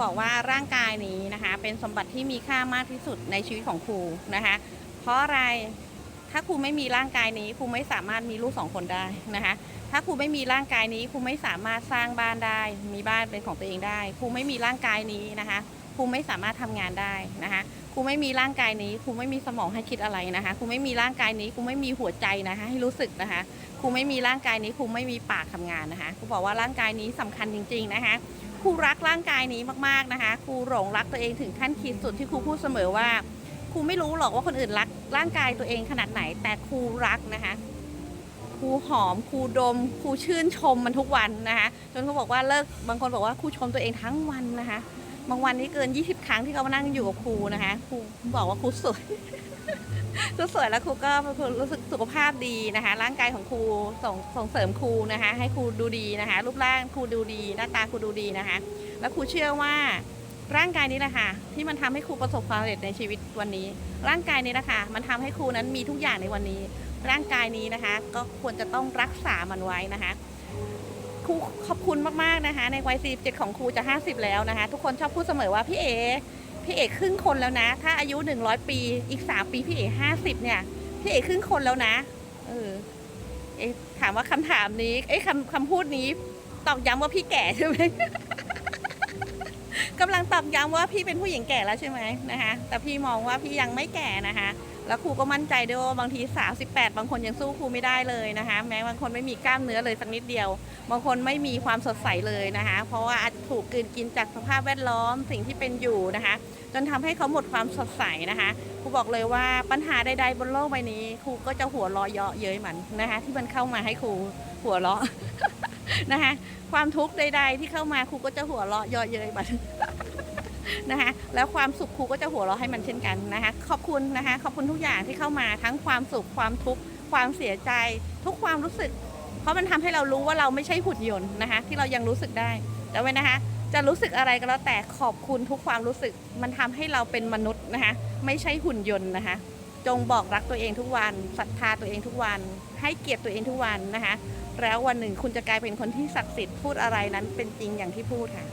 บอกว่าร่างกายนี้นะคะ เป็นสมบัติที่มีค่ามากที่สุดในชีวิตของครูนะคะ เพราะอะไรถ้าครูไม่มีร่างกายนี้ครูไม่สามารถมีลูกสองคนได้นะคะ ถ้าครูไม่มีร่างกายนี้ครูไม่สามารถสร้างบ้านได้ มีบ้านเป็นของตัวเองได้ครูไม่มีร่างกายนี้นะคะ ครูไม่สามารถทำงานได้นะคะครูไม่มีร่างกายนี้ครูไม่มีสมองให้คิดอะไรนะคะครูไม่มีร่างกายนี้ครูไม่มีหัวใจนะคะให้รู้สึกนะคะครูไม่มีร่างกายนี้ครูไม่มีปากทำงานนะคะครูบอกว่าร่างกายนี้สำคัญจริง ๆนะคะครูรักร่างกายนี้มากๆนะคะครูหลงรักตัวเองถึงขั้นขีดสุดที่ครูพูดเสมอว่าครูไม่รู้หรอกว่าคนอื่นรักร่างกายตัวเองขนาดไหน แต่ครูรักนะคะครูหอมครูดมครูชื่นชมมันทุกวันนะคะจนเขาบอกว่าเลิกบางคนบอกว่าครูชมตัวเองทั้งวันนะคะ บางวันนี้เกิน 20 ครั้งที่เขามานั่งอยู่กับครูนะคะครูบอกว่าครูสวยครูสวยแล้วครูก็ครูรู้สึกสุขภาพดีนะคะ ร่างกายของครูส่งส่งเสริมครูนะคะ ให้ครูดูดีนะคะ รูปร่างครูดูดี หน้าตาครูดูดีนะคะ แล้วครูเชื่อว่าร่างกายนี้แหละค่ะที่มันทำให้ครูประสบความสำเร็จในชีวิตวันนี้ ร่างกายนี้แหละค่ะมันทำให้ครูนั้นมีทุกอย่างในวันนี้ ร่างกายนี้นะคะ ก็ควรจะต้องรักษามันไว้นะคะ ครูขอบคุณมากๆนะคะ ในวัย 47 ของครูจะ 50 แล้วนะคะ ทุกคนชอบพูดเสมอว่าพี่เอพี่เอกครึ่งคนแล้วนะ ถ้าอายุ 100 ปีอีก 3 ปีพี่เอก50 เนี่ย พี่เอกครึ่งคนแล้วนะเออเอถามว่าคำถามนี้เอ้คำคำพูดนี้ตอกย้ำว่าพี่แก่ใช่ไหมกำลังตอกย้ำว่าพี่เป็นผู้หญิงแก่แล้วใช่ไหมนะคะ แต่พี่มองว่าพี่ยังไม่แก่นะคะ แล้วครูก็มั่นใจด้วยว่าบางที38บางคนยังสู้ครูไม่ได้เลยนะคะ แม้บางคนไม่มีกล้ามเนื้อเลยสักนิดเดียว บางคนไม่มีความสดใสเลยนะคะ เพราะว่าอาจจะถูกกลืนกินจากสภาพแวดล้อมสิ่งที่เป็นอยู่นะคะ จนทำให้เขาหมดความสดใสนะคะครูบอกเลยว่าปัญหาใดๆบนโลกใบนี้ครูก็จะหัวเราะเยาะเย้ยมันนะคะ ที่มันเข้ามาให้ครูหัวเราะนะคะ ความทุกข์ใด ๆ ที่เข้ามาครูก็จะหัวเราะเยาะเย้ยมัน นะคะแล้วความสุขครูก็จะหัวเราะให้มันเช่นกันนะคะขอบคุณนะคะขอบคุณทุกอย่างที่เข้ามาทั้งความสุขความทุกข์ความเสียใจ ทุกความรู้สึก เพราะมันทำให้เรารู้ว่าเราไม่ใช่หุ่นยนต์นะคะที่เรายังรู้สึกได้แต่ไว้นะคะ จะรู้สึกอะไรก็แล้วแต่ขอบคุณทุกความรู้สึก มันทำให้เราเป็นมนุษย์นะคะไม่ใช่หุ่นยนต์นะคะจงบอกรักตัวเองทุกวันศรัทธาตัวเองทุกวัน ให้เกียรติตัวเองทุกวันนะคะ แล้ววันหนึ่งคุณจะกลายเป็นคนที่ศักดิ์สิทธิ์พูดอะไรนั้นเป็นจริงอย่างที่พูดค่ะ